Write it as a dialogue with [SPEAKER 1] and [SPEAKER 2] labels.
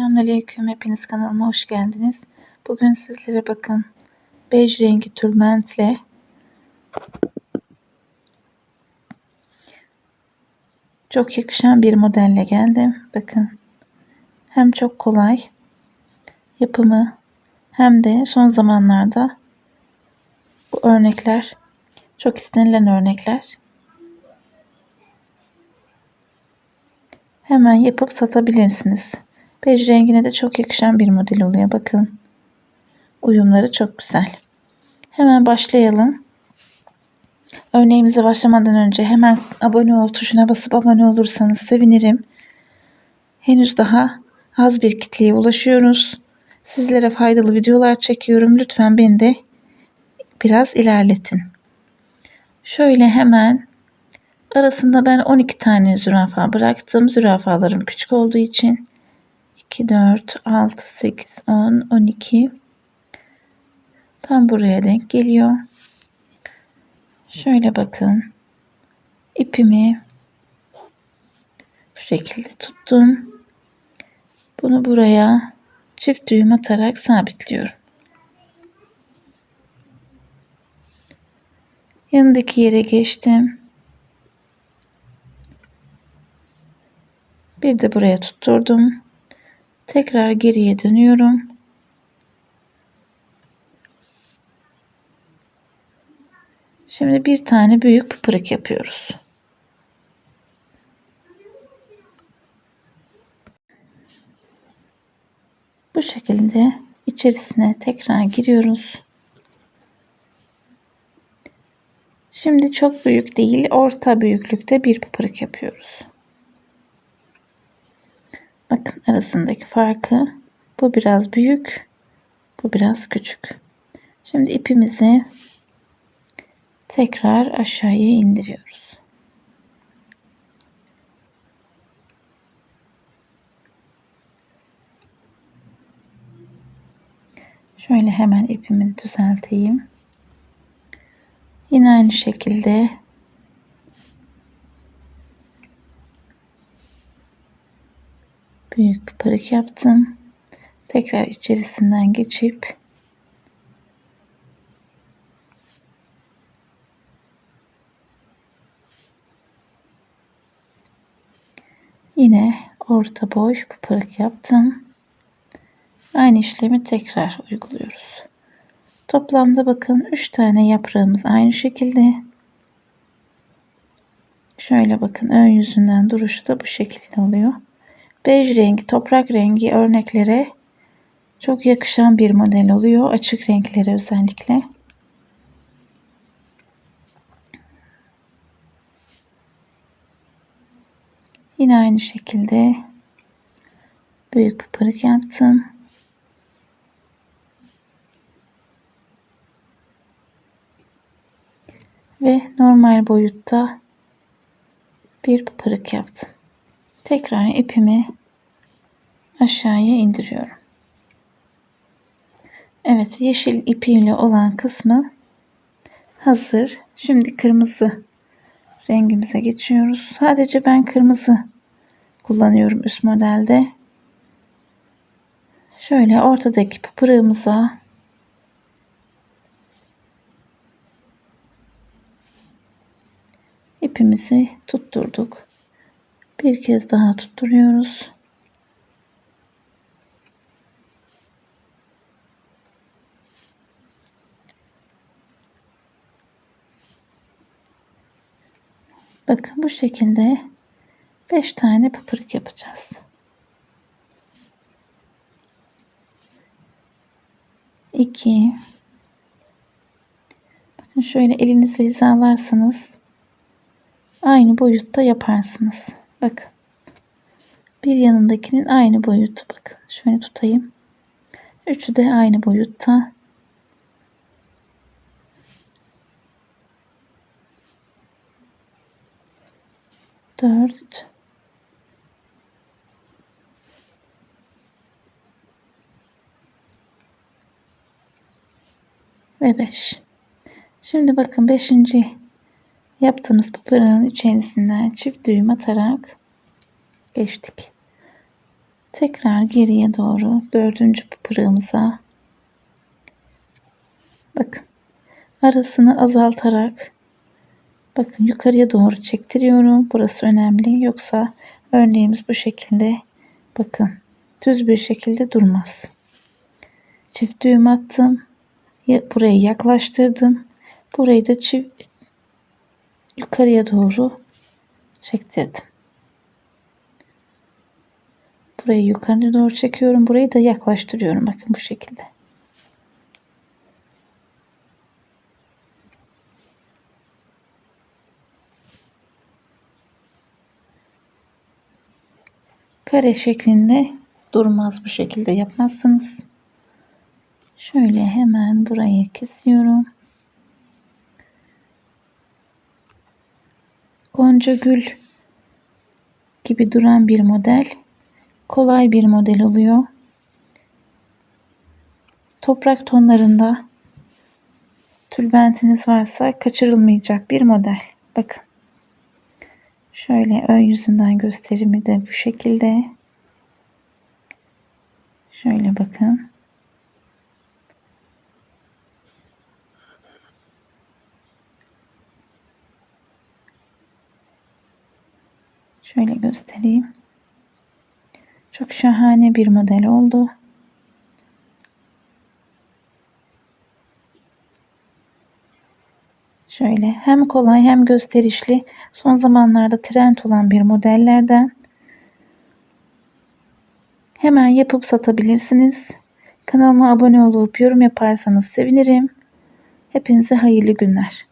[SPEAKER 1] Selamünaleyküm. Hepiniz kanalıma hoş geldiniz. Bugün sizlere bakın bej rengi tülbentle çok yakışan bir modelle geldim. Bakın hem çok kolay yapımı hem de son zamanlarda bu örnekler çok istenilen örnekler. Hemen yapıp satabilirsiniz. Bej rengine de çok yakışan bir model oluyor. Bakın. Uyumları çok güzel. Hemen başlayalım. Örneğimize başlamadan önce hemen abone ol tuşuna basıp abone olursanız sevinirim. Henüz daha az bir kitleye ulaşıyoruz. Sizlere faydalı videolar çekiyorum. Lütfen beni de biraz ilerletin. Şöyle hemen arasında ben 12 tane zürafa bıraktım. Zürafalarım küçük olduğu için 2, 4, 6, 8, 10, 12 tam buraya denk geliyor. Şöyle bakın. ipimi bu şekilde tuttum. Bunu buraya çift düğüm atarak sabitliyorum. Yanındaki yere geçtim. Bir de buraya tutturdum. Tekrar geriye dönüyorum. Şimdi bir tane büyük pıpırık yapıyoruz. Bu şekilde içerisine tekrar giriyoruz. Şimdi çok büyük değil, orta büyüklükte bir pıpırık yapıyoruz. Bakın arasındaki farkı. Bu biraz büyük. Bu biraz küçük. Şimdi ipimizi tekrar aşağıya indiriyoruz. Şöyle hemen ipimi düzelteyim. Yine aynı şekilde büyük bir pırık yaptım. Tekrar içerisinden geçip yine orta boy bir pırık yaptım. Aynı işlemi tekrar uyguluyoruz. Toplamda bakın 3 tane yaprağımız aynı şekilde. Şöyle bakın ön yüzünden duruşu da bu şekilde oluyor bej rengi, toprak rengi örneklere çok yakışan bir model oluyor. Açık renklere özellikle. Yine aynı şekilde büyük bir pırık yaptım. Ve normal boyutta bir pırık yaptım. Tekrar ipimi aşağıya indiriyorum. Evet yeşil ipiyle olan kısmı hazır. Şimdi kırmızı rengimize geçiyoruz. Sadece ben kırmızı kullanıyorum üst modelde. Şöyle ortadaki pırığımıza ipimizi tutturduk. Bir kez daha tutturuyoruz. Bakın bu şekilde 5 tane pıpırık yapacağız. 2 Bakın şöyle elinizle hizalarsanız aynı boyutta yaparsınız. Bakın. Bir yanındakinin aynı boyutu. Bakın. Şöyle tutayım. Üçü de aynı boyutta. Dört. Ve beş. Şimdi bakın beşinci yaptığımız pıpırının içerisinden çift düğüm atarak geçtik. Tekrar geriye doğru dördüncü pırığımıza bakın arasını azaltarak bakın yukarıya doğru çektiriyorum. Burası önemli. Yoksa örneğimiz bu şekilde bakın düz bir şekilde durmaz. Çift düğüm attım. Burayı yaklaştırdım. Burayı da çift yukarıya doğru çektirdim. Burayı yukarı doğru çekiyorum. Burayı da yaklaştırıyorum. Bakın bu şekilde. Kare şeklinde durmaz bu şekilde yapmazsınız. Şöyle hemen burayı kesiyorum. Gonca gül gibi duran bir model. Kolay bir model oluyor. Toprak tonlarında tülbentiniz varsa kaçırılmayacak bir model. Bakın. Şöyle ön yüzünden gösterimi de bu şekilde. Şöyle bakın. Şöyle göstereyim. Çok şahane bir model oldu. Şöyle hem kolay hem gösterişli son zamanlarda trend olan bir modellerden. Hemen yapıp satabilirsiniz. Kanalıma abone olup yorum yaparsanız sevinirim. Hepinize hayırlı günler.